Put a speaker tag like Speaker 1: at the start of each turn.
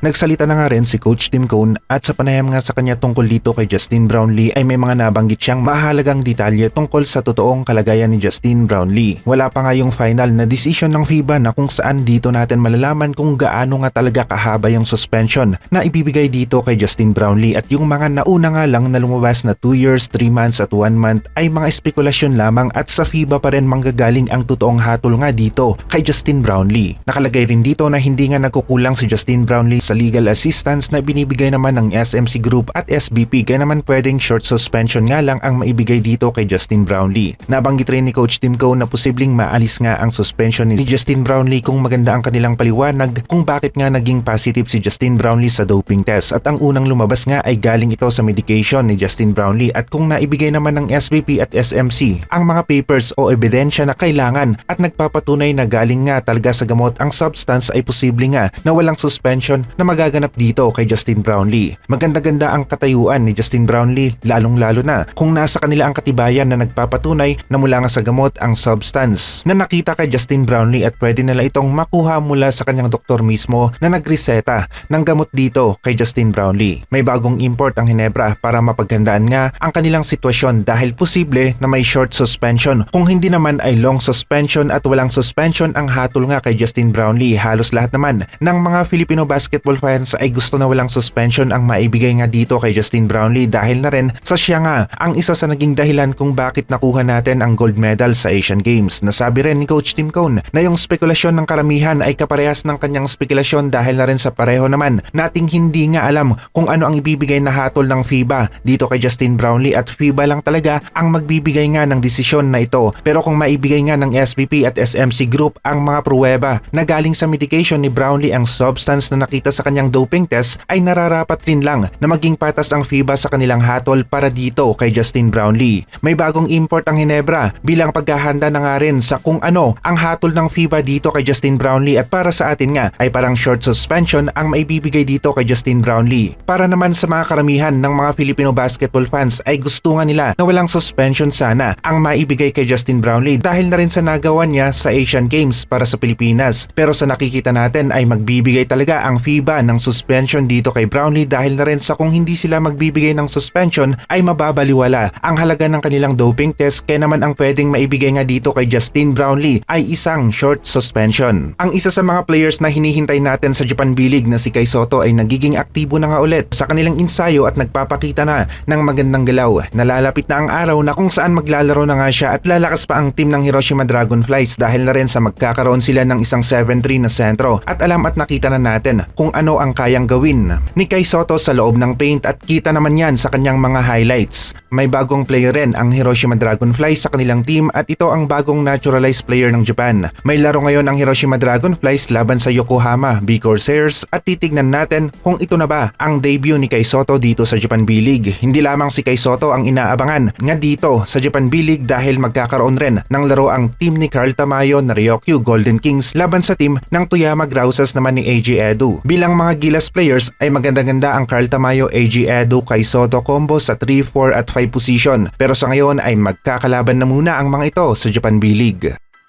Speaker 1: Nagsalita na nga rin si Coach Tim Cone at sa panayam nga sa kanya tungkol dito kay Justin Brownlee ay may mga nabanggit siyang mahalagang detalye tungkol sa totoong kalagayan ni Justin Brownlee. Wala pa nga yung final na decision ng FIBA na kung saan dito natin malalaman kung gaano nga talaga kahaba yung suspension na ibibigay dito kay Justin Brownlee at yung mga nauna nga lang na lumabas na 2 years, 3 months at 1 month ay mga espekulasyon lamang at sa FIBA pa rin manggagaling ang totoong hatol nga dito kay Justin Brownlee. Nakalagay rin dito na hindi nga nagkukulang si Justin Brownlee sa legal assistance na binibigay naman ng SMC Group at SBP kaya naman pwedeng short suspension nga lang ang maibigay dito kay Justin Brownlee. Nabanggit rin ni Coach Tim Coe na posibleng maalis nga ang suspension ni Justin Brownlee kung maganda ang kanilang paliwanag kung bakit nga naging positive si Justin Brownlee sa doping test. At ang unang lumabas nga ay galing ito sa medication ni Justin Brownlee. At kung naibigay naman ng SBP at SMC ang mga papers o ebidensya na kailangan at nagpapatunay na galing nga talaga sa gamot ang substance ay posible nga na walang suspension na magaganap dito kay Justin Brownlee. Maganda-ganda ang katayuan ni Justin Brownlee lalong-lalo na kung nasa kanila ang katibayan na nagpapatunay na mula nga sa gamot ang substance na nakita kay Justin Brownlee at pwede nila itong makuha mula sa kanyang doktor mismo na nagreseta ng gamot dito kay Justin Brownlee. May bagong import ang Hinebra para mapaghandaan nga ang kanilang sitwasyon dahil posible na may short suspension kung hindi naman ay long suspension at walang suspension ang hatol nga kay Justin Brownlee. Halos lahat naman ng mga Filipino basketball fans ay gusto na walang suspension ang maibigay nga dito kay Justin Brownlee dahil na rin sa siya nga ang isa sa naging dahilan kung bakit nakuha natin ang gold medal sa Asian Games. Nasabi rin ni Coach Tim Cone na yung spekulasyon ng karamihan ay kaparehas ng kanyang spekulasyon dahil na rin sa pareho naman nating hindi nga alam kung ano ang ibibigay na hatol ng FIBA dito kay Justin Brownlee at FIBA lang talaga ang magbibigay nga ng desisyon na ito. Pero kung maibigay nga ng SPP at SMC Group ang mga pruweba na galing sa medication ni Brownlee ang substance na nakita sa kanyang doping test ay nararapat rin lang na maging patas ang FIBA sa kanilang hatol para dito kay Justin Brownlee. May bagong import ang Hinebra bilang paghahanda na nga rin sa kung ano ang hatol ng FIBA dito kay Justin Brownlee at para sa atin nga ay parang short suspension ang maibibigay dito kay Justin Brownlee. Para naman sa mga karamihan ng mga Filipino basketball fans ay gusto nga nila na walang suspension sana ang maibigay kay Justin Brownlee dahil na rin sa nagawa niya sa Asian Games para sa Pilipinas. Pero sa nakikita natin ay magbibigay talaga ang FIBA ng suspension dito kay Brownlee dahil na rin sa kung hindi sila magbibigay ng suspension ay mababaliwala ang halaga ng kanilang doping test kaya naman ang pwedeng maibigay nga dito kay Justin Brownlee ay isang short suspension. Ang isa sa mga players na hinihintay natin sa Japan B-League na si Kai Soto ay nagiging aktibo na nga ulit sa kanilang ensayo at nagpapakita na ng magandang galaw. Nalalapit na ang araw na kung saan maglalaro na nga siya at lalakas pa ang team ng Hiroshima Dragonflies dahil na rin sa magkakaroon sila ng isang 7-3 na sentro at alam at nakita na natin kung ano ang kayang gawin ni Kai Soto sa loob ng paint at kita naman yan sa kanyang mga highlights. May bagong player rin ang Hiroshima Dragonflies sa kanilang team at ito ang bagong naturalized player ng Japan. May laro ngayon ang Hiroshima Dragonflies laban sa Yokohama B Corsairs at titignan natin kung ito na ba ang debut ni Kai Soto dito sa Japan B-League. Hindi lamang si Kai Soto ang inaabangan nga dito sa Japan B-League dahil magkakaroon rin ng laro ang team ni Carl Tamayo na Ryokyu Golden Kings laban sa team ng Toyama Grausas naman ni AG Edu. Bilang mga Gilas players ay maganda-ganda ang Carl Tamayo AG Edu Kai Soto combo sa 3, 4 at 5 position pero sa ngayon ay magkakalaban na muna ang mga ito sa Japan B-League.